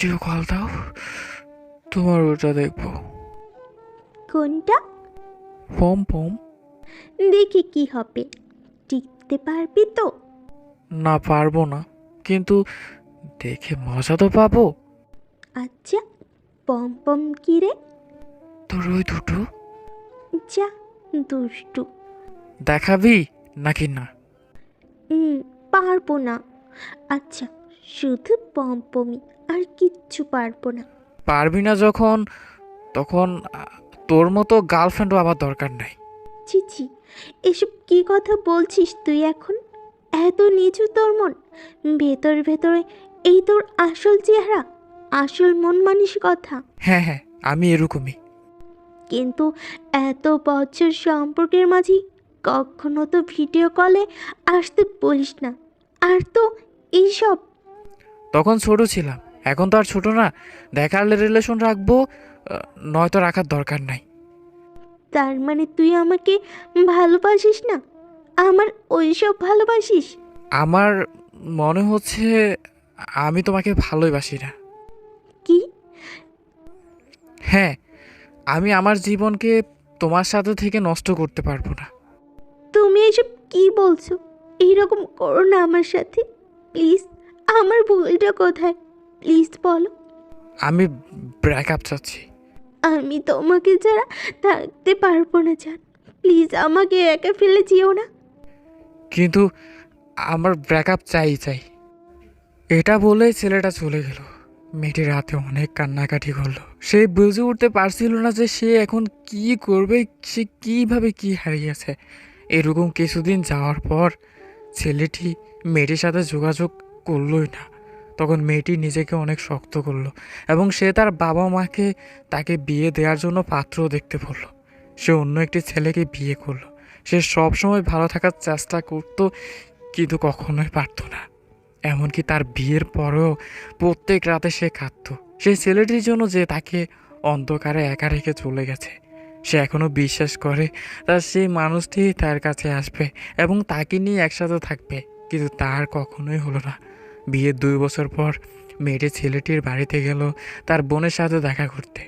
Video call দাও তোমার ওটা দেখব। কোনটা? পম পম। দেখি কি হবে। টিকতে পারবি তো? না পারব না কিন্তু দেখে মজা তো পাবো। আচ্ছা পম পম কি রে? তোর ওই দুটো। যা দুষ্টু। দেখাবি নাকি না? পারব না। আচ্ছা শুধু পম্পমি আর কিচ্ছু পারব না। পারবি না যখন তখন তোর মতো গার্লফ্রেন্ডও আমার দরকার নাই। চিচি এসব কি কথা বলছিস তুই এখন? এত নিচু তোর মন? ভেতর ভেতরে এই তোর আসল চেহারা আসল মন মানসিকতা হ্যাঁ হ্যাঁ আমি এরকমই। কিন্তু এত বছর সম্পর্কের মাঝে কখনো তো ভিডিও কলে আসতে বলিস না। আর তো এইসব। তখন ছোট ছিলাম। এখন তো আর ছোট না দেখার রিলেশন রাখব নয়তো রাখার দরকার নাই। তার মানে তুই আমাকে ভালোবাসিস না? আমার ওইসব ভালোবাসিস? আমার মনে হচ্ছে আমি তোমাকে ভালোবাসি না। কি? হ্যাঁ আমি আমার জীবনকে তোমার সাথে থেকে নষ্ট করতে পারব না। তুমি এসব কি বলছো? এইরকম করো না আমার সাথে। প্লিজ আমার ভুলটা কোথায়? প্লিজ বলো। আমি ব্রেকআপ চাচ্ছি। আমি তোমাকে ছাড়া থাকতে পারব না জান। প্লিজ আমাকে একা ফেলে যেও না। কিন্তু আমার ব্রেকআপ চাই চাই। এটা বলে ছেলেটা চলে গেল। মেয়েটি রাতে অনেক কান্নাকাটি করল। সে বুঝে উঠতে পারছিল না যে সে এখন কি করবে সে কীভাবে কি হারিয়েছে। এরকম কিছুদিন যাওয়ার পর ছেলেটি মেয়েটির সাথে যোগাযোগ করলোই না। তখন মেয়েটি নিজেকে অনেক শক্ত করল এবং সে তার বাবা মাকে তাকে বিয়ে দেওয়ার জন্য পাত্রও দেখতে বলল সে অন্য একটি ছেলেকে বিয়ে করল। সে সব সময় ভালো থাকার চেষ্টা করতো, কিন্তু কখনোই পারতো না। এমনকি তার বিয়ের পরেও প্রত্যেক রাতে সে কাঁদত। সেই ছেলেটির জন্য যে তাকে অন্ধকারে একা রেখে চলে গেছে, সে এখনও বিশ্বাস করে তার সেই মানুষটি তার কাছে আসবে এবং তাকে নিয়ে একসাথে থাকবে, কিন্তু তার কখনোই হলো না। বিয়ের দুই বছর পর মেয়েটি ছেলেটির বাড়িতে গেল তার বোনের সাথে দেখা করতে।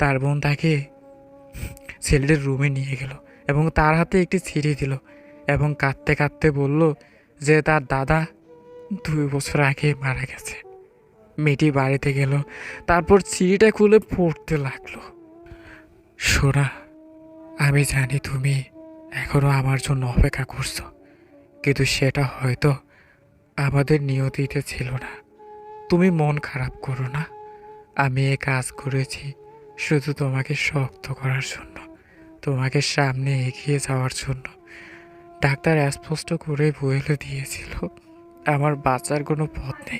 তার বোন তাকে ছেলেটির রুমে নিয়ে গেল এবং তার হাতে একটি ছিঁড়ি দিল এবং কাঁদতে কাঁদতে বলল যে তার দাদা দুই বছর আগে মারা গেছে। মেয়েটি বাড়িতে গেল, তারপর ছিঁড়িটা খুলে পড়তে লাগল। সোনা, আমি জানি তুমি এখনও আমার জন্য অপেক্ষা করছ, কিন্তু সেটা হয়তো আমাদের নিয়তিতে ছিল না। তুমি মন খারাপ করো না। আমি এ কাজ করেছি শুধু তোমাকে শক্ত করার জন্য, তোমাকে সামনে এগিয়ে যাওয়ার জন্য। ডাক্তার স্পষ্ট করে বলে দিয়েছিল, আমার বাঁচার কোনো পথ নেই।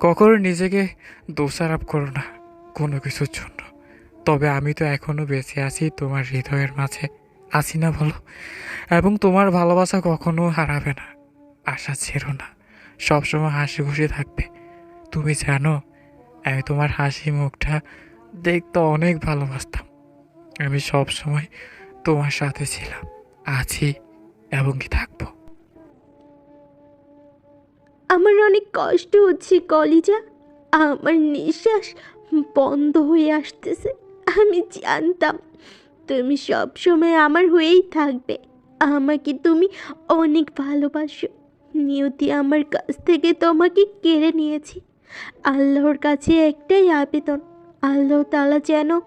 কখনো নিজেকে দোষারোপ করো না কোনো কিছুর জন্য। তবে আমি তো এখনও বেঁচে আছি, তোমার হৃদয়ের মাঝে আছি না বলো। এবং তোমার ভালোবাসা কখনো হারাবে না। আশা ছেড়ো না। সবসময় হাসি খুশি থাকবে। তুমি জানো, আমি তোমার হাসি মুখটা দেখতে অনেক ভালোবাসতাম। আমি সব সময় তোমার সাথে ছিলাম, আছি এবং কি থাকব। আমার অনেক কষ্ট হচ্ছে, কলিজা। আমার নিঃশ্বাস বন্ধ হয়ে আসতেছে, আমি জানতাম তুমি সব সময় আমার হয়েই থাকবে। আমাকে তুমি অনেক ভালোবাসো। নিয়তি আমার কাছ থেকে তোমাকে কেড়ে নিয়েছি। আল্লাহর কাছে একটাই আবেদন, আল্লাহ তালা যেন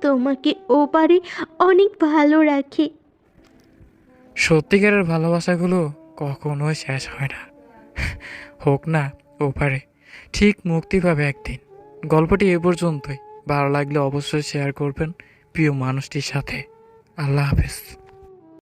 তোমাকে ওপারে অনেক ভালো রাখে। সত্যিকারের ভালোবাসাগুলো কখনোই শেষ হয় না। হোক না, ওপারে। ঠিক মুক্তি পাবে একদিন। গল্পটি এ পর্যন্তই। ভালো লাগলে অবশ্যই শেয়ার করবেন প্রিয় মানুষটির সাথে। আল্লাহ হাফেজ।